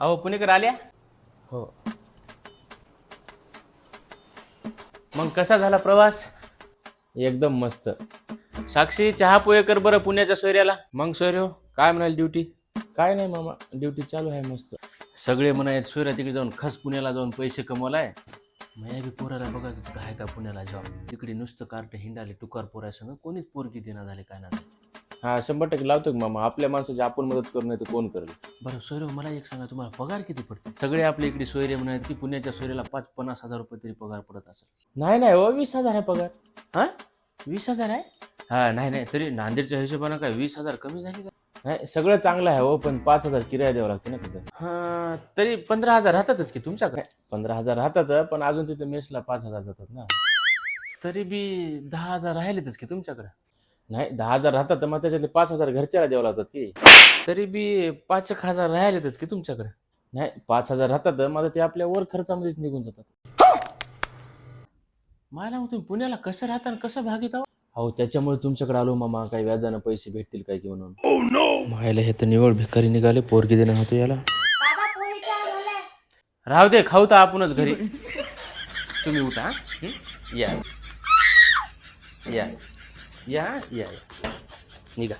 अहो पुणेकर आल्या? हो. मग कसा झाला प्रवास? एकदम मस्त. साक्षी चहा पोहे कर बरं पुण्याच्या सोयऱ्याला. मग सोयरे काय म्हणाल ड्युटी? काय नाही मामा ड्युटी चालू आहे मस्त. सगळे म्हणायत सोयऱ्या तिकडे जाऊन खस पुण्याला जाऊन पैसे कमवलाय. मया बी पोराला बघा की कुठं आहे का पुण्याला जॉब तिकडे नुसतं कार्ट हिंडाले टुकार पोरासंग कोणीच पोरगी देणार झाले काय ना हा शंभर टक्के लावतो की मामा. आपल्या माणसाची आपण मदत करू नाही तर कोण करेल? बरं सोयरे मला एक सांगा तुम्हाला पगार किती पडते? सगळे आपल्या इकडे सोयरे म्हणत की पुण्याच्या सोयऱ्याला पाच पन्नास हजार रुपये तरी पगार पडत असेल. नाही नाही हो वीस हजार आहे पगार. हा? वीस हजार आहे? हा नाही नाही तरी नांदेडच्या हिशोबानं काय वीस हजार कमी झाली का? नाही सगळं चांगलं आहे हो पण पाच हजार किराया द्यावं लागते ना तिथं. हा तरी पंधरा हजार राहतातच की तुमच्याकडे? पंधरा हजार राहतात पण अजून तिथे मेसला पाच हजार जातात ना. तरी बी दहा हजार राहिलेतच की तुमच्याकडे? नाही दहा हजार राहतात मग त्याच्यातले पाच हजार घरच्याला द्यावं लागतात की. तरी बी पाच एक हजार राहिलेतच की तुमच्याकडे. नाही पाच हजार राहतात मग ते आपल्या वर खर्चामध्येच निघून जातात. मला मग तुम्ही पुण्याला कसं राहता आणि कसं भागीत आहो अहो त्याच्यामुळे तुमच्याकडे आलो मामा काही व्याजानं पैसे भेटतील काय की म्हणून. मायला हे तर निवड भिकारी निघाले पोरगी देणं होतो याला. राहू दे खाऊ तर आपणच घरी. तुम्ही उठा हं? या. या. या या निघा